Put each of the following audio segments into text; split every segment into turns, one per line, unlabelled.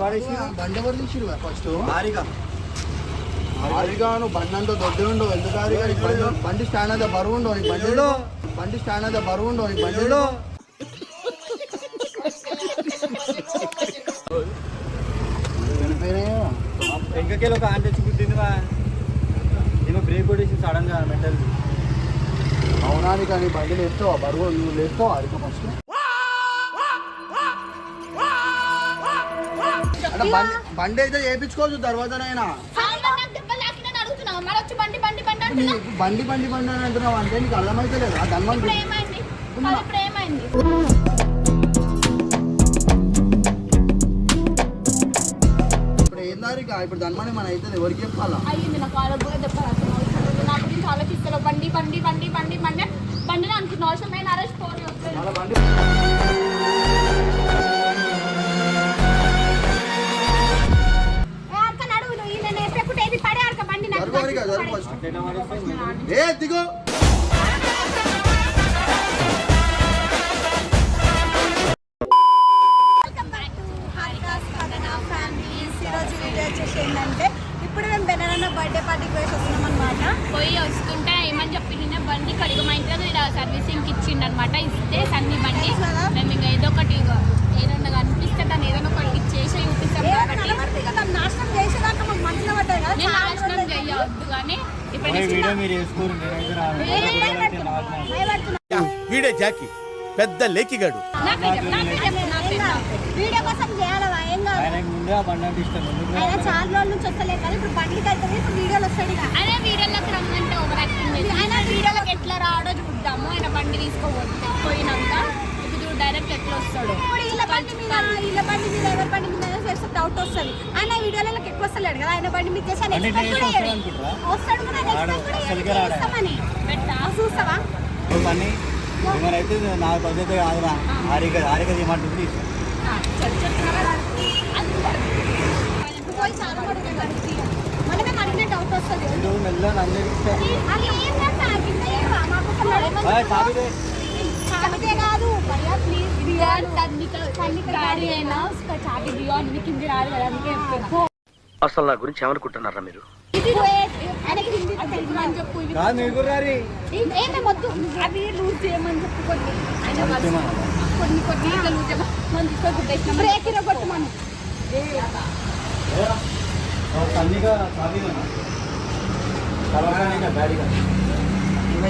బండి ఎవరు తీసిరు ఫస్ట్
భారీగా
ఆరిగాను బండి అంతా దొడ్డు ఉండవు. ఎందుకు ఆరిగా నీకు బండి? బండి స్టాండ్ అయితే బరువు ఉండవు. నీకు బండి. బండి స్టాండ్ అయితే బరువు ఉండవు. నీకు బండి.
వెంకకేలో ఒక ఆంటీ వచ్చి గుద్దిందివా నేను బ్రేక్ కొట్టేసి సడన్గా మెటల్
అవునా నీకు? నీ బండి లేస్తావా బరువు నువ్వు లేస్తావా ఆరిక ఫస్ట్ అంటే బండి బండి అయితే చేయించుకోవచ్చు
వచ్చి బండి బండి బండి
బండి అని అంటున్నావు అంటే నీకు అర్థమైతే లేదు. ఆ ధన్వం
ఇప్పుడు
ఏం దారిక ఇప్పుడు ధన్మని మన అయితే ఎవరికి చెప్పాలా?
అయ్యింది నాకు వాళ్ళ కూడా చెప్పాలి. నా గురించి ఆలోచిస్తారు బండి బండి బండి బండి బండి బండి అనుకున్న అవసరం నేను అరెస్ట్ పోనీ వస్తుంది
ఫ్యామిలీస్ ఈరోజు వీడియో వచ్చేసి ఏంటంటే ఇప్పుడు మేము బెనరన్న బర్త్డే పార్టీకి వేసి వస్తున్నాం అనమాట
పోయి వస్తుంటే ఏమని చెప్పి నిన్న బండి కడిగమ ఇంట్లో సర్వీసింగ్ ఇచ్చిండు అనమాట ఇస్తే సన్ని బండి. మేము ఇంకా ఏదో ఒకటి ఏదన్నా కనిపిస్తే దాన్ని ఏదైనా ఒకటి ఇచ్చేసి చూపిస్తాం కాబట్టి.
నాశనం చేసేదాకా మాకు మంచిగా పడ్డాయి కదా
నేను నాశనం. చేయవద్దు కానీ.
వీడే జాకి పెద్ద లేకిగాడు.
వీడియో కోసం చేయాలవా? ఏం కాదు.
ముందే బండి అంటే ఇష్టం
ఆయన చాలా రోజుల నుంచి వస్తలేదు కదా ఇప్పుడు బండికి అవుతుంది ఇప్పుడు వీడియోలు వస్తాడు ఇక
ఆయన వీడియోలోకి రమ్మంటే ఓవర్ యాక్టింగ్ చేసి ఆయన వీడియోలోకి ఎట్లా రాడో చూద్దాము. ఆయన బండి తీసుకోబోతే పోయినాక ఇప్పుడు డైరెక్ట్ ఎట్లా వస్తాడు.
బండి మీద వీళ్ళ బండి మీద ఎవరి బండి మీద చేస్తే డౌట్ వస్తుంది. ఆయన వీడియోలకు ఎక్కువ వస్తలేడు కదా ఆయన బండి మీద చేసి ఆయన.
వస్తాడు
కూడా చూస్తావా?
నాకు పద్ధతి కాదురా. ఆరిక ఆరిక
డౌట్ వస్తుంది అంతేకాదు ప్లీజ్
బియాన్ అయినా చాటి బియాన్ రాదు కదా అందుకే
అసలు నా గురించి ఏమనుకుంటున్నారా మీరు?
ఇది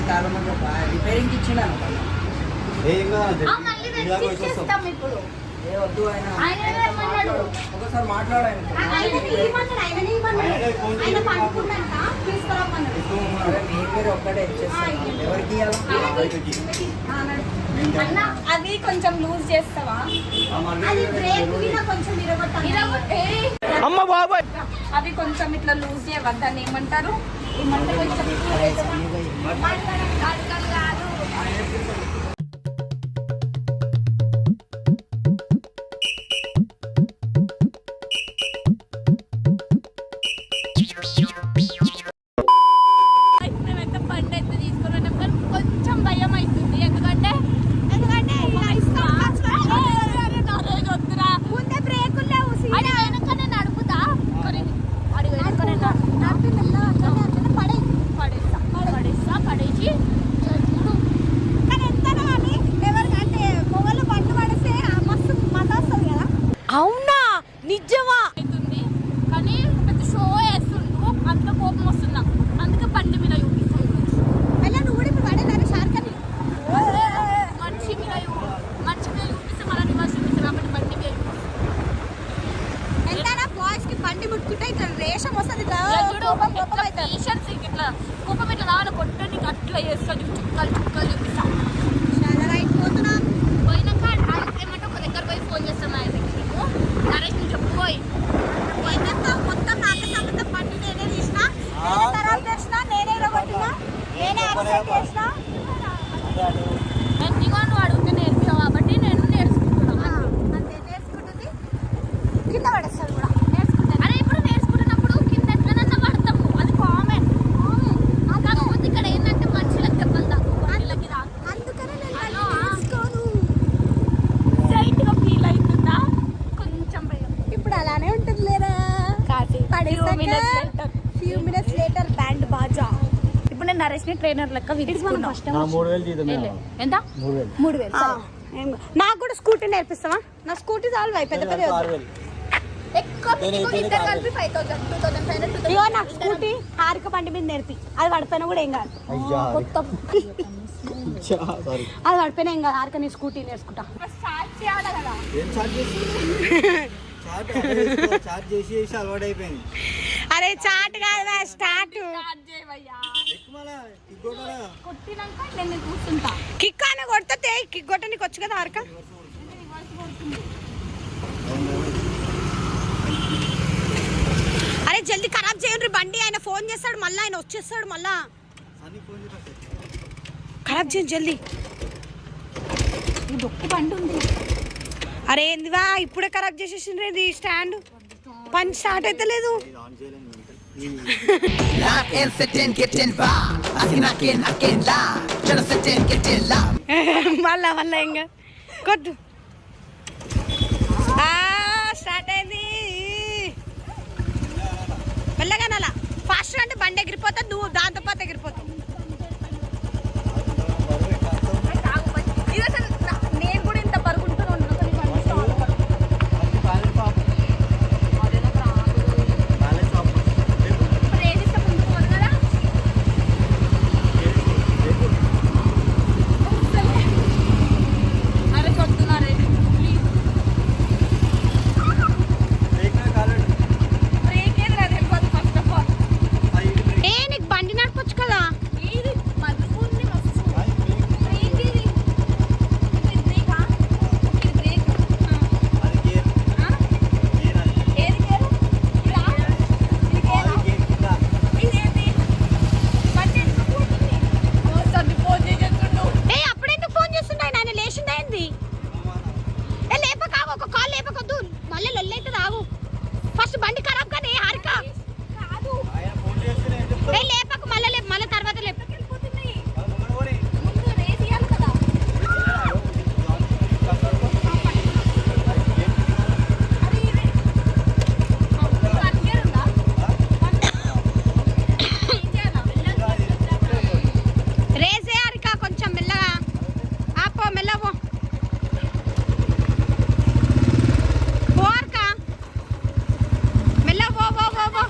తాళమంది
ఒకసారి
అది కొంచెం లూజ్ చేస్తావా?
అది బ్రేక్ మీద కొంచెం
అమ్మ బాబాయ్.
అవి కొంచెం ఇట్లా లూజ్ చేయవద్దు? దాన్ని ఏమంటారు? ఏమంటే కొంచెం ట్రైనర్ లెక్క ఎంత?
మూడు వేలు
నాకు కూడా స్కూటీ నేర్పిస్తావా? నా స్కూటీ చాలు అవి పెద్ద పెద్ద ఇగో నాకు స్కూటీ హారిక బండి మీద నేర్పి. అది పడిపోయినా కూడా ఏం కాదు.
మొత్తం
సారీ
అది పడిపోయినా ఏం కాదు. హారిక నీ స్కూటీ నేర్చుకుంటా.
స్టార్ట్ చేయాలి కదా.
ఏం చార్జ్ చేసి అలవాటు అయిపోయింది
అరే చాట్ కాదు స్టార్ట్ కిక్ అని కొడితే కిక్ కొట్టడానికి వచ్చు కదా హారిక అరే జల్దీ ఖరాబ్ చేయండి బండి. ఆయన ఫోన్ చేస్తాడు మళ్ళీ ఆయన వచ్చేస్తాడు మళ్ళా. ఖరాబ్ చేయండి జల్దీ.
బండి ఉంది.
అరే ఏందివా ఇప్పుడే ఖరాబ్ చేసేసిండ్రు ఇది స్టాండ్? పని స్టార్ట్ అయితే లేదు. మళ్ళా మళ్ళా ఇంకా కొట్టు. స్టార్ట్ అయింది. మెల్లగా నలా ఫాస్ట్ అంటే బండి ఎగిరిపోతా నువ్వు దాంతో పాటు ఎగిరిపోతావు
ఇది అసలు నా- నేను కూడా ఇంత పరుగుంటున్నాను
అది బ్యాలెన్స్ ఆఫ్. Balance of. రేపు,
ప్రేమిస్తే ముందుకు పోదు కదా
రేపు.
అరే కొడుతున్నారే ప్లీజ్
బ్రేక్ నాకు కాలేదు.
బ్రేక్ ఏది రాదు వెళ్ళిపోదు ఫస్ట్ ఆఫ్ ఆల్
అది ఇది బ్రేక్.
ఏ నీకు బండి నడపచ్చు కదా
ఇది మధు ఉంది మస్తు
అది బ్రేక్.
బ్రేక్ ఇది ఇది బ్రేకా ఇది బ్రేక్
అది గేర్. గేర్ అది.
ఏది గేరు ఇదా ఇది గేరా
అది గేర్ కింద.
ఇదేంటి బండి ఎందుకు పోతుంది ఓ సర్ది ఫోన్ చేసేస్తుండు
ఏ అప్పుడెందుకు ఫోన్ చేస్తుండే ఆయన ఆయన లేచిందా ఏంది ఏ లేపక ఆగు, ఒక కాల్ లేపకొద్దు మళ్ళీ లొల్లి అయితే రావు ఫస్ట్ బండి ఖరాబ్ కానీ హారిక
కాదు
ఆయన ఫోన్ చేస్తే నేను చెప్తా.
ఏ లేపక మళ్ళీ లేపు మళ్ళీ తర్వాత లేపు
వెళ్ళిపోతున్నాయి
అది ముంగడ పోనీ.
ముందు రేస్ ఇవ్వాలి కదా అది ఇది వన్ గేర్ ఉందా ఏం చేయాలా
రేసే హారిక కొంచెం మెల్లగా ఆపో మెల్లవో పో హారిక మెల్ల పో పో పో పో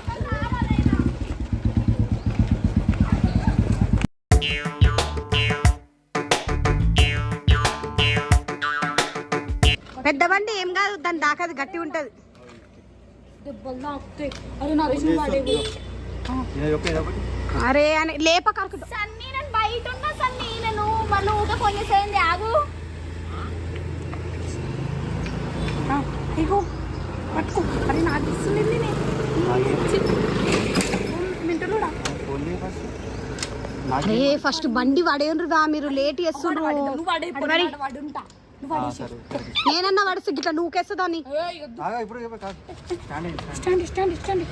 పెద్ద బండి ఏం కాదు దాని దాకా గట్టి ఉంటది.
అరే
అని లేప కరకుదు
సన్నీ నేను బయట ఉన్నా సన్నీ. నేను మళ్ళీ ఊకే ఫోన్ చేసేయండి ఆగు.
ఇగో పట్టుకో. అరే నాకు ఇస్తుంది నేను మింటుడు
ఫోన్ చేయి ఫస్ట్.
అరే ఫస్ట్ బండి పడేయండ్రుగా మీరు లేట్ చేస్తుండ్రు.
వాడే.
నేనన్నా పడిస్తే గిట్ల నువ్వుకేస్తుందని
ఆగా, ఇప్పుడు చెప్పే కాదు. స్టాండ్ అయ్యింది, స్టాండ్.
ఇష్టండి ఇష్టండి ఇష్టండి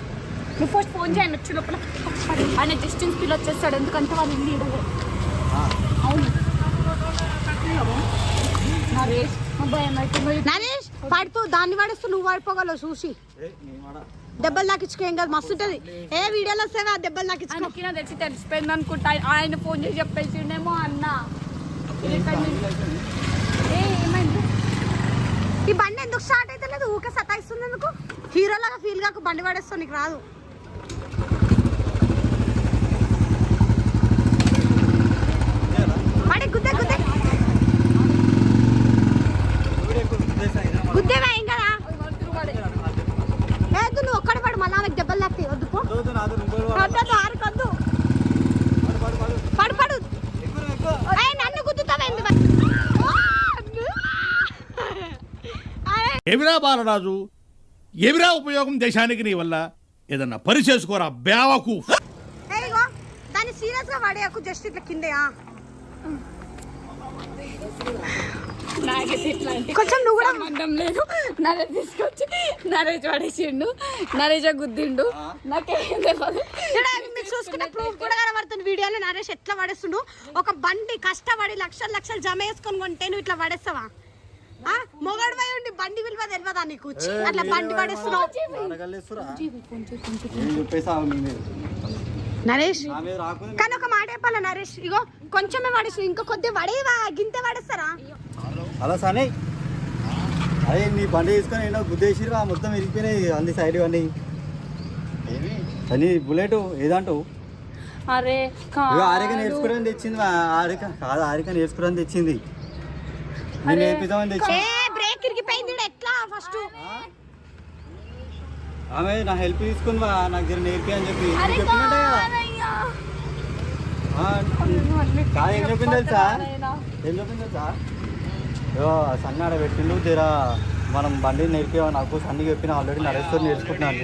నువ్వు ఫస్ట్ ఫోన్ చేయండి వచ్చి లోపల. ఆయన డిస్టెన్స్ ఫీల్ వచ్చేస్తాడు ఎందుకంటే వాళ్ళు ఇల్లు ఇడవే అవును. నరేష్
నరేష్ పడుతూ దాన్ని పడిస్తూ నువ్వు పడిపోగలవు చూసి.
వాడా.
దెబ్బలు నాకిచ్చుకో ఏం కాదు మస్తు ఉంటది. ఏ వీడియోలో వస్తేవా దెబ్బలు నాకిచ్చుకో
తెలిసి తెలిసిపోయింది అనుకుంటా. ఆయన ఫోన్ చేసి చెప్పేసిండేమో అన్న ఇది ఎక్కడి నుంచి? ఏ ఏమైంది
ఈ బండి ఎందుకు స్టార్ట్ అయితే లేదు ఊకే సతాయిస్తుంది ఎందుకు హీరో లాగా ఫీల్ కాకు బండి పడేస్తా నీకు రాదు. పడి గుద్దే గుద్దే. గుద్దేవా ఏం కదా. లేదు నువ్వు ఒక్కడ పడు మళ్ళీ ఆమెకు దెబ్బలు వద్దు
వద్దు,
ఆరుకొద్దు.
పడు, పడు, పడు.
నన్ను గుద్దుతావా ఎందుకు అరే
ఏమిరా బాలరాజు? ఏమిరా ఉపయోగం దేశానికి నీ వల్ల? ఏదన్నా పని చేసుకోరా బేవకు
దాన్ని సీరియస్గా పడేయకు జస్ట్ ఇట్లా కిందే ఆ.
నాకైతే ఇట్లాంటి
కొంచెం నువ్వు కూడా
సంబంధం లేదు. నరేష్ తీసుకొచ్చి నరేష్ పడేసిండు నరేష్ గుద్దిండు. నాకేం తెలియదు
ఇక్కడ మీరు చూసుకున్న ప్రూఫ్ కూడా కనబడుతుంది వీడియోలో. నరేష్ ఎట్లా పడేస్తుండు ఒక బండి కష్టపడి లక్షలు లక్షలు జమ వేసుకొని కొంటే నువ్వు ఇట్లా పడేస్తావా మొగడు పోయి ఉండి బండి విలువ తెలియదా నీకు? అట్లా బండి పడేస్తున్నావు. నరేష్ కానీ ఒక మాట చెప్పాలా నరేష్? ఇగో కొంచెమే పడేసి ఇంకో కొద్దిగా పడేవా గింతే పడేస్తారా?
అలా సనే. అదే నీ బండి తీసుకొని ఏంటో గుద్దేసిరువా మొత్తం ఇరిగిపోయినాయి అన్ని సైడ్ అన్ని అని బుల్లెట్ ఏదంటూ?
అరే
ఇగో ఆరిక నేర్చుకోవడానికి తెచ్చింది ఆరిక కాదు ఆరిక నేర్చుకోవడానికి తెచ్చింది. నేను నేర్పిద్దామని తెచ్చి
ఏ బ్రేక్ ఇరిగిపోయింది ఈడ ఎట్లా? ఫస్ట్
ఆమె. నా హెల్ప్ నాకు జర నేర్పి అని చెప్పి. కదా. ఏం చెప్పింది తెలుసా? ఏం చెప్పింది తెలుసా? ఇగో సన్నాడ పెట్టిండు జర మనం బండి నేర్పి నాకు సన్ని చెప్పిన ఆల్రెడీ నరేష్తో నేర్చుకుంటున్నాను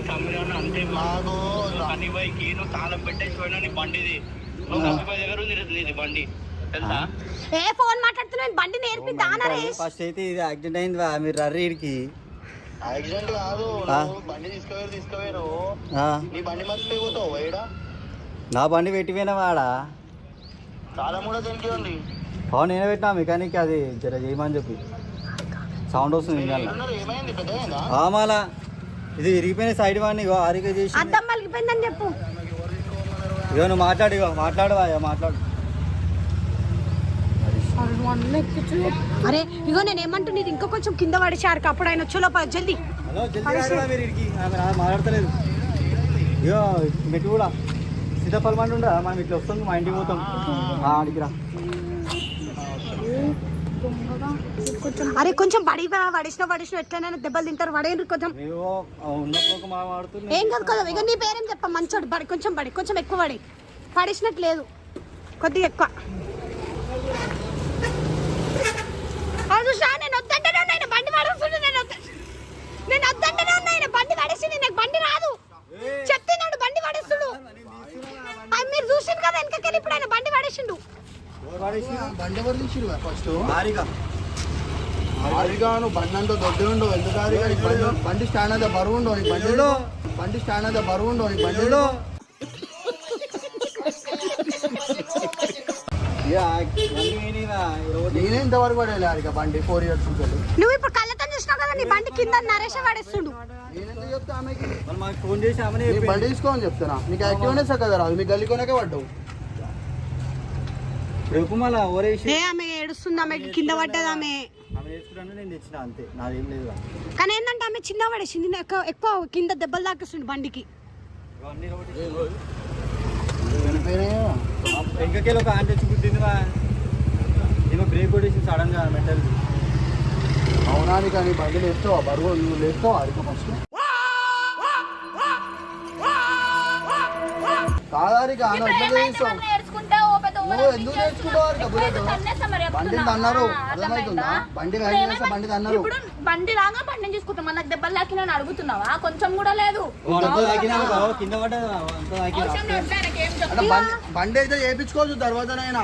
ఏ ఫోన్ మాట్లాడుతున్నావు బండి నేర్పిద్దా నరేష్
ఫస్ట్ అయితే ఇది యాక్సిడెంట్ అయింది వా, మీరు రర్రీ ఇడికి
యాక్సిడెంట్ కాదు. నువ్వు బండి తీసుకుపోయి తీసుకుపోయారు
ఆ,
నీ బండి మర్చిపోతావు వైడా
నా బండి పెట్టిపోయిన వాడా?
చాలా కూడా తెలిసి ఉంది.
అవును నేనే పెట్టినా మెకానిక్ అది జర చేయమని చెప్పి. సౌండ్ వస్తుంది
ఏమైంది? పెద్దగా
ఆమాల ఇది ఇరిగిపోయిన సైడ్ వాడిని ఇగో ఆరిక చేసి
అద్దం మలిగిపోయిందని చెప్పు.
ఇగో నువ్వు మాట్లాడు ఇగో మాట్లాడు మాట్లాడు.
అరే ఇగో నేను ఏమంటున్నా ఇది ఇంకా కొంచెం కింద పడేసారు అప్పుడు ఆయన వచ్చేలోప జల్దీ.
మాట్లాడతలేదు. ఇగో మెట్టు కూడా. సీతాఫలం మనం ఇట్లా వస్తుంది మా ఇంటికి పోతాం. ఆ, ఆడికి రా.
అరే కొంచెం బడి పడేసిన పడేసిన ఎట్లనైనా దెబ్బలు తింటారు. పడేయండి కొంచెం. ఏం కాదు కదా. ఇక నీ పేరేం చెప్ప? మంచోడు బడి కొంచెం బడి కొంచెం ఎక్కువ పడి. పడేసినట్టు లేదు. కొద్దిగా ఎక్కువ. అది చూసా నేను వద్దంటేనే ఉన్నా, ఈయన బండి పడేస్తుండే నేను నేను వద్దంటేనే ఉన్నా ఈయన బండి పడేసింది నాకు బండి రాదు. చెప్తున్నాడు బండి పడేస్తుడు మీరు చూసిండు కదా వెనకకెళ్ళి ఇప్పుడు ఆయన బండి పడేసిండు?
బండి ఎవరు తీసిరు ఫస్ట్ ఆరిగా. నువ్వు బండి అంతా దొడ్డి ఉండవు. ఎందుకు ఆరిగా? బండి- స్టాండ్ అంతా బరువు ఉండవు. నీకు బండి స్టాండ్ అంతా బరువు ఉండవు. నీకు బండి
ఎవడు? ఇక బండి పోయినాయిరా, ఎవరు?
నేనే ఇంతవరకు బండి ఫోర్ ఇయర్స్ ఉంటుంది.
నువ్వు ఇప్పుడు కళ్ళతో చూసినావు కదా నీ బండి కింద నరేష పడేస్తుండు.
చెప్తా ఆమెకి?
ఫోన్ చేసి
నీ. బండి తీసుకోని చెప్తున్నా. నీకు యాక్టివ్నే కదా రాదు మీ గల్లీ కొనకే పడ్డావు.
రేపు మళ్ళా ఓరేసి
ఆమె ఏడుస్తుంది కింద పడ్డది ఆమె. కానీ ఏంటంటే ఆమె చిన్న పడేసింది నేను ఎక్కువ ఎక్కువ కింద దెబ్బలు తాకిస్తుంది బండికి?
వెంకకెళ్ళి ఒక ఆంటీ వచ్చి గుద్దింది ఏమో బ్రేక్ కొట్టేసి సడన్గా మెటల్
అవునా కానీ బండి లేస్తావా బరువు నువ్వు లేస్తావా అడుగు ఫస్ట్ కాదానికి ఆమె ఎట్లా చేస్తావు నువ్వు ఎందుకు బండి అన్నారు. అర్థమవుతుందా బండి వేడి చేస్తే బండి అన్నారు.
ఇప్పుడు బండి రాగా బండిని చూసుకుంటాం మనకు దెబ్బలు తాకి నేను అడుగుతున్నావా? కొంచెం కూడా లేదు.
బండి బండి అయితే చేయించుకోవచ్చు తర్వాతనైనా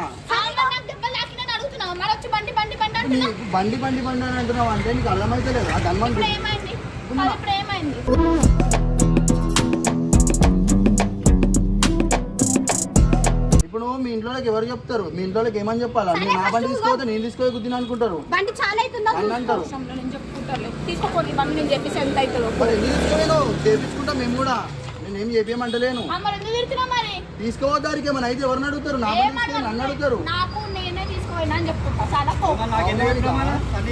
బండి బండి బండి
బండి బండి బండి అని అంటున్నావు అంటే నీకు అర్థమైతే లేదా ధన్మం
ఇప్పుడు
మీ ఇంట్లోకి ఎవరు చెప్తారు? మీ ఇంట్లోకి ఏమని చెప్పాలా? నేను నా బండి తీసుకోవద్దు నేను తీసుకోవాలి గుద్దిన అనుకుంటారు.
బండి చాలా అవుతుందా?
అంటారు.
నేను చెప్పుకుంటాను తీసుకోపోతే బండి నేను చెప్పేసి ఎంత అవుతుందో.
మరి ఎందుకు తీసుకోలేను చేపించుకుంటా మేము కూడా. నేను
మరి మరి?
తీసుకోవద్దానికి ఏమైనా అయితే ఎవరిని అడుగుతారు? నా బండి నన్ను అడుగుతారు.
నాకు నేనే తీసుకోపోయినా అని చెప్పుకుంటా. చాలా
మరి?
మరి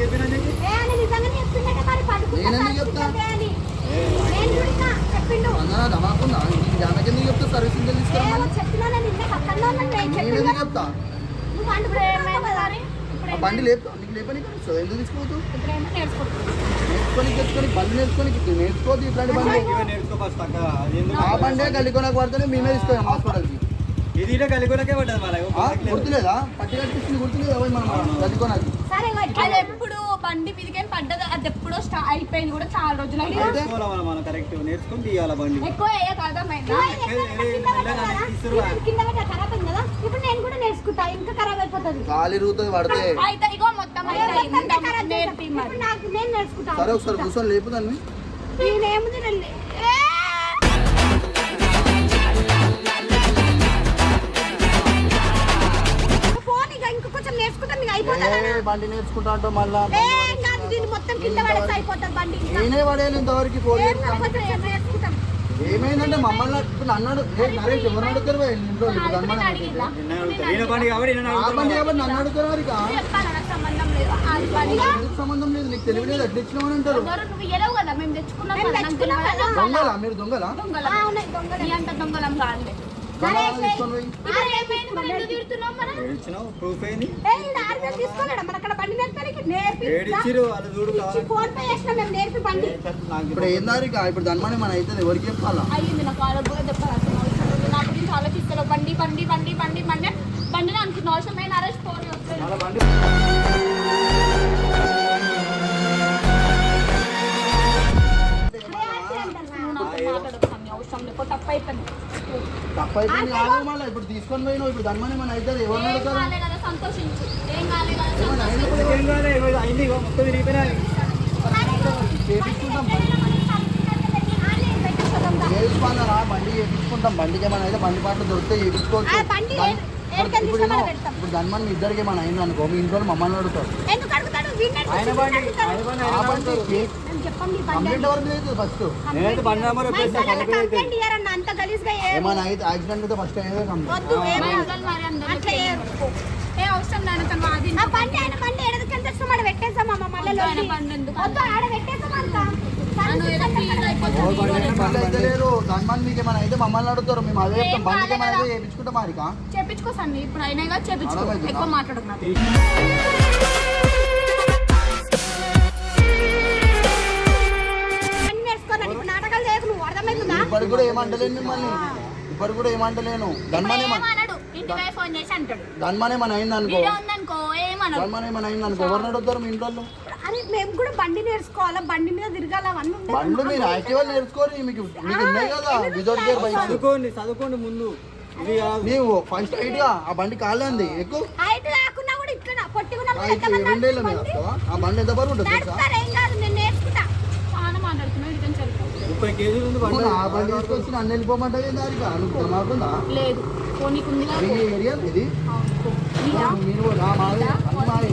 ఎందుకు
చెప్పిండు.
దమాకుందా ఆమెకి ఎందుకు చెప్తా? సర్వీసింగ్ చెప్తా ఆ బండి లేపుతా నీకు లేపని వస్తుంది ఎందుకు తీసుకోవద్దు నేర్చుకొని తెచ్చుకొని బండి నేర్చుకొని నేర్చుకోవద్దు ఇట్లాంటి బండి. ఆ బండే గల్లికొనకు పడితేనే మేమే తీసుకోయాం హాస్పిటల్కి.
ఇది కలిగొనకే పడ్డది
గుర్తులేదా? పట్టి కట్టించింది గుర్తులేదా మనం గల్లికొనకి
బండి మీదకేం పడ్డది అది ఎప్పుడో అయిపోయింది కూడా చాలా రోజులు అయింది.
అయితే
నేర్చుకోవాలి మనం? మనం కరెక్ట్ నేర్చుకుని తీయాలి బండి?
ఎక్కువ?
ఇప్పుడు కింద పెట్టా ఖరాబ్ అయింది కదా? ఇప్పుడు నేను కూడా నేర్చుకుంటా ఇంకా ఖరాబ్ అయిపోతుంది.
గాలి రూతుంది పడితే.
అయితే ఇగో మొత్తం నేర్పి
నాకు నేను నేర్చుకుంటా.
సరే ఒకసారి కూర్చొని లేపుదాన్ని
నేనేముంది కొంచెం నేర్చుకుంటా మీకు అయిపోతుందా
బండి నేర్చుకుంటా అంటావు మళ్ళా
ఏ, దీన్ని మొత్తం కింద పడేసి అయిపోతుంది బండి.
నేనే పడేయాలి ఇంతవరకు ఫోన్
ఏం కాకపోతే ఏం నేర్చుకుంటాం.
ఏమైందంటే మమ్మల్ని ఇప్పుడు ఏ నరేష్ ఎవరు అడుగుతారు? ఇంట్లో
బండి కాబట్టి
నన్ను అడుగుతారు. వారికి
సంబంధం లేదు. అది
నీకు తెలియలేదు ఎట్లా ఇచ్చినామని అంటారు.
ఎవరు? నువ్వు ఎలవు కదా మేము తెచ్చుకున్నాం
మేము
కదా, నాకు
తెచ్చుకున్నాం
తెలియదా?
కదా.
దొంగలా? మీరు దొంగలా?
దొంగలం.
దొంగలే.
నీ
ప్రూఫ్ ఏంది?
ఇప్పుడు ఏం దారికా ఇప్పుడు ధన్మని మన అవుతుంది ఎవరికి చెప్పాలా?
అయ్యింది నాకు. నా గురించి ఆలోచిస్తాను బండి బండి బండి బండి బండి బండి అనుకున్న అవసరం నేను అరెస్ట్ ఫోన్ అవసరం లేదు. తప్పు అయిపోయింది
కాదు మళ్ళీ ఇప్పుడు తీసుకొని పోయినావు ఇప్పుడు ధన్మని మన అవుతుంది ఎవరు
ఏం
అడుగుతారు?
కాలే కదా సంతోషించు. ఏం కాలే కదా సంతోషించు.
ఏం కాలే, ఇగో అయింది ఇగో మొత్తం విరిగిపోయినాయి.
చేపించుకుంటాం చేయించుకున్నారా బండి చేయించుకుంటాం బండికి ఏమైనా అయితే బండి పాటలు దొరికితే చేయించుకోవచ్చు దాన్- ఇప్పుడు
తీసుకొని
ఏమో-
పెడతాం.
ఇప్పుడు ధన్మని మీ ఇద్దరికి ఏమైనా అయింది అనుకో మీ ఇంట్లో మమ్మల్ని
అడుగుతాడు?
ఫస్ట్?
నేనైతే బండి నెంబర్
ఏమైనా అయితే యాక్సిడెంట్ అయితే ఫస్ట్ అయ్యేదే కంప్లైంట్.
మళ్ళీ ఆడ
అయితే లేరు ధన్మని మీకు ఏమైనా అయితే మమ్మల్ని అడుగుతారు. మేము అదే చెప్తాం.
ఏం
బండికి ఏమైనా
కాలేదు
అయితే చేయించుకుంటాం మారికా
చెప్పించుకో సన్ని. ఇప్పుడు అయినా చెప్పించుకో? ఎక్కువ
ఇప్పుడు నాటకాలు చేయకు నువ్వు అర్థమవుతుందా?
ఇప్పటికి కూడా ఏమంటలేను మిమ్మల్ని. ఇప్పటికి కూడా ఏమంటలేను. అయింది అనుకో అయింది అనుకో ఎవరిని అడుగుతారు మీ ఇంట్లో వాళ్ళు?
మేము కూడా బండి నేర్చుకోవాలా? బండి మీద తిరగాల? అవన్నీ ఉండేది.
బండ్లు మీరు యాక్టివల్ నేర్చుకోరు మీకు మీకు ఉన్నాయి కదా విజోట్ గేర్ బైక్స్
చదువుకోండి చదువుకోండి ముందు. ఇది కాదు.
నీవు ఫస్ట్ హైట్గా ఆ బండి కాలేంది ఎక్కువ.
హైట్ కాకుండా కూడా ఇట్లా పొట్టిగా
అయితే రెండేళ్ళ మీద వస్తావా? ఆ బండి ఎంత బరువు ఉంటుంది తెలుసా?
ఏం కాదు నేను నేర్చుకుంటా.
చాలా మాట్లాడుతున్నావు ఇటు.
ముప్పై కేజీలు ఉంది బండి?
ఆ బండి తీసుకొచ్చి నన్ను వెళ్ళిపోమంటే దానికి? అనుకుంటా మాకుందా?
లేదు పోనీకు ఉంది
మీ ఏరియా ఇది? మీరు నా మాది మాది.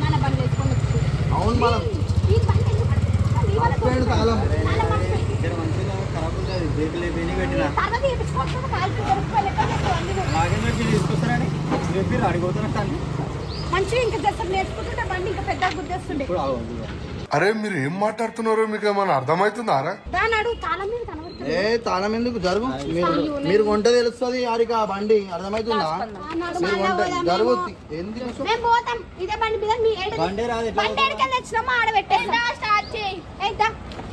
మన బండ్లు వేసుకొని వచ్చు.
అవును మనం
ఈ బండి ఎందుకు పట్టుకుంటాం? నీ వల్ల
మర్చిపోయాడు కాలం.
చాలా మర్చిపోయి.
ఇక్కడ మంచిగా
ఇంకా జస్ట్ నేర్చుకుంటుంటే బండి ఇంకా పెద్ద గుర్తొస్తుండే
అరే మీరు ఏం మాట్లాడుతున్నారో మీకు ఏమైనా అర్థమవుతుందారా
ఏ తాళం ఎందుకు? జరుగు. మీరు మీరు కొంట తెలుస్తుంది ఆడికి ఆ బండి. అర్థమవుతుందా? మీరు
పోదాం
జరుగు. ఎందుకు
మేము పోతాం. ఇదే బండి మీద మీ ఏడు
బండే రాదు ఎట్లా
బండి ఎడికెళ్ళి తెచ్చినామా ఆడ పెట్టేస్తా. స్టార్ట్ చేయి? ఏద్దా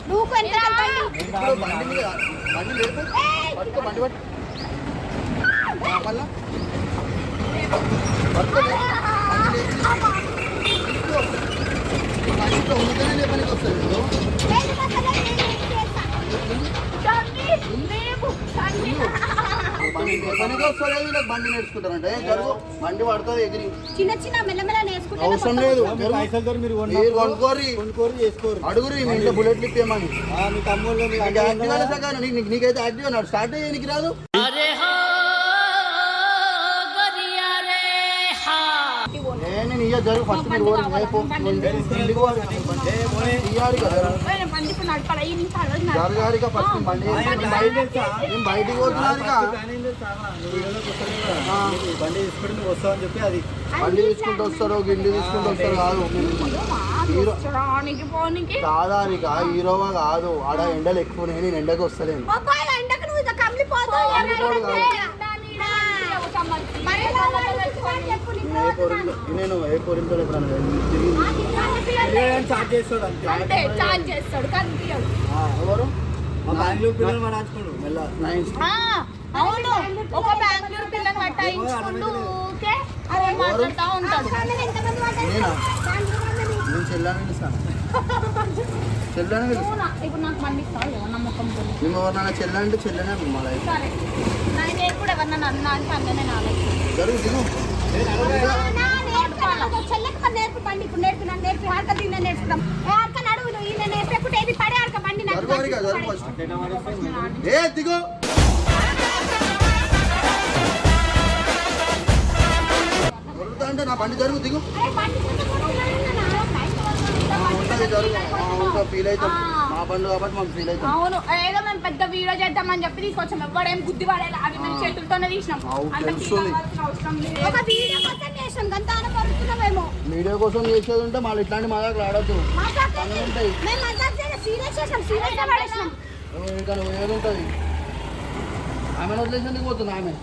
నువ్వు ఎంత బండి?
ఇప్పుడు బండి మీద బండి లేపు పట్టుకో బండి పట్టు. ఆ, మళ్ళా? పట్టుకో లే. బండి లేపు. తీసుకో. బండి ఇట్లా. బండి నేర్చుకుంటారంటే? జరుగు బండి పడుతుంది ఎగిరి.
చిన్న చిన్న మెల్లమెల్ల నేర్చుకుంటే
అవసరం లేదు
మీరు
కొనుక్కోరి
కొనుక్కోరు చేసుకోరు
అడుగురి మీ ఇంట్లో బుల్లెట్లు ఇప్పేయమని
మీ తమ్ముళ్ళు
నీకైతే యాక్టివ్ అన్నాడు స్టార్ట్ అయ్యేనికి రాదు ఇయ్య ఫస్ట్ మీరు ఓడి రేపు ఇంటికి పోవాలి.
ఏ, పోనీ.
ఇయ్యాలి కదా. జరగాలిగా ఫస్ట్ బండి నేను బయటికి పోతున్నానుగా
బండి వస్తావు అని చెప్పి అది
బండి తీసుకుంటూ వస్తారో గిల్లి తీసుకుంటూ వస్తారో కాదు. కాదానిక హీరోవా కాదు. ఆడ ఎండలు ఎక్కువ నేను ఎండకి వస్తలేను
అబ్బాయి ఎండకు నువ్వు ఇక కమిలిపోతావు
కమిలిపోడు కాదు.
మరి ఎలా ఆలోచించుకోవాలి నీ
నేను ఏ పొరింతో ఎప్పుడన్నా
స్టార్ట్ చేస్తాడు అంతే.
అంటే చార్జ్ చేస్తాడు కనిపించడు.
ఆ, ఎవరు?
మా బెంగళూరు పిల్లలు మా నాచుకోండు మెల్ల
నైన్
ఆ, అవును. ఒక బెంగళూరు పిల్లని పట్టాయించుకుంటూ ఊకే అదే మాట్లాడుతూ ఉంటాడు
ఎంతమంది పడ్డారు?
నేనా
దాంట్లో వాళ్ళని
నేను? చెల్లని పిలుస్తాను. చెల్లని పిలుస్తాను
నువ్వు నా- ఇప్పుడు నాకు ఇస్తావు
మేము ఎవరినైనా చెల్లంటే చెల్లెనే మా లైఫ్.
సరే. నా- నేను కూడా అన్నా అంటే అందులోనే నాలుగు
జరుగు తిను.
నా నేర్పుతాను. ఒక చెల్లెకి మరి నేర్పు బండి ఇప్పుడు నేర్పి నన్ను నేర్పి ఆడక దీన్ని ఏ ఆడక నడువు నువ్వు ఈయన నేర్పకుంటే ఏది పడే ఆడక బండి నా
జరుగు వాడిగా, జరుగు ఫస్ట్.
అట్లా పడేస్తే
ఏ దిగు అంటే నా బండి జరుగు దిగు ఫీల్ అవుతాం మా బండి కాబట్టి మాకు ఫీల్ అవుతాం
అవును ఏదో మేము పెద్ద వీడియో చేద్దామని చెప్పి తీసుకొచ్చాం. ఎవ్వడేం బుద్ధి పడేలా అవి మేము చేతులతోనే తీసినాం.
అవు,
అంత
తెలుస్తుంది.
feel అవ్వాల్సిన అవసరం లేదు.
ఒక వీడియో కోసం చేసాం గంత అనుభవిస్తున్నామేమో
మీడియా కోసం చేసేది ఉంటే మళ్ళీ ఇట్లాంటి మా దగ్గర ఆడద్దు పనులు ఉంటాయి.
మేము సీరియస్ చేసాం సీరియస్ పడేసాం
ఇంకా ఏది ఉంటుంది? ఆమెను వదిలేసి ఎందుకు పోతుంది ఆమె.